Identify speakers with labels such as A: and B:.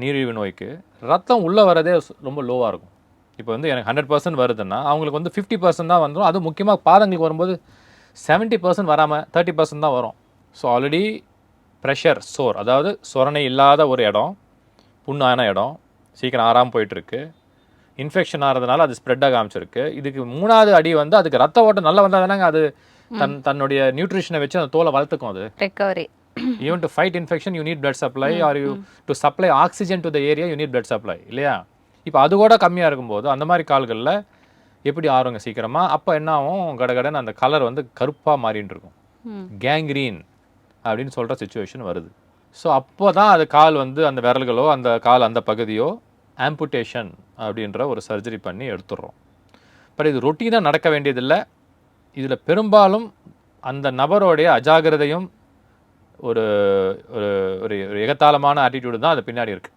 A: நீரிழிவு நோய்க்கு ரத்தம் உள்ளே வரதே ரொம்ப லோவாக இருக்கும். இப்போ வந்து எனக்கு ஹண்ட்ரட் பர்சன்ட் வருதுன்னா அவங்களுக்கு வந்து ஃபிஃப்டி பர்சன்ட் தான் வந்துடும் அது முக்கியமாக பாதங்களுக்கு வரும்போது செவன்ட்டி பர்சன்ட் வராமல் தேர்ட்டி பர்சன்ட் தான் வரும். ஸோ ஆல்ரெடி ப்ரெஷர் சோர் அதாவது சொரணை இல்லாத ஒரு இடம் புண்ணான இடம் சீக்கிரம் ஆறாமல் போயிட்டுருக்கு. இன்ஃபெக்ஷன் ஆகிறதுனால அது ஸ்ப்ரெட்டாக காமிச்சிருக்கு இதுக்கு மூணாவது அடி வந்து அதுக்கு ரத்த ஓட்டம் நல்லா வந்தால் தானேங்க அது தன் தன்னுடைய நியூட்ரிஷனை வச்சு அந்த தோலை வளர்த்துக்கும் அது.
B: Recovery
A: even to fight infection you need blood supply are you to supply oxygen to the area you need blood supply இல்லையா? இப்போ அது கூட கம்மியாக இருக்கும்போது அந்த மாதிரி கால்களில் எப்படி ஆறுங்க சீக்கிரமாக அப்போ என்ன ஆகும்? கடகடன்னு அந்த கலர் வந்து கருப்பாக மாறின்னு இருக்கும். கேங்க்ரீன் அப்படின்னு சொல்கிற சுச்சுவேஷன் வருது. ஸோ அப்போ தான் அது கால் வந்து அந்த விரல்களோ அந்த கால் அந்த பகுதியோ ஆம்புடேஷன் அப்படின்ற ஒரு சர்ஜரி பண்ணி எடுத்துடுறோம். பட் இது ரொட்டீனாக நடக்க வேண்டியதில்லை. இதில் பெரும்பாலும் அந்த நபரோடைய அஜாகிரதையும் ஒரு ஒரு ஒரு எகத்தாளமான ஆட்டிடியூடு தான் அது பின்னாடி இருக்குது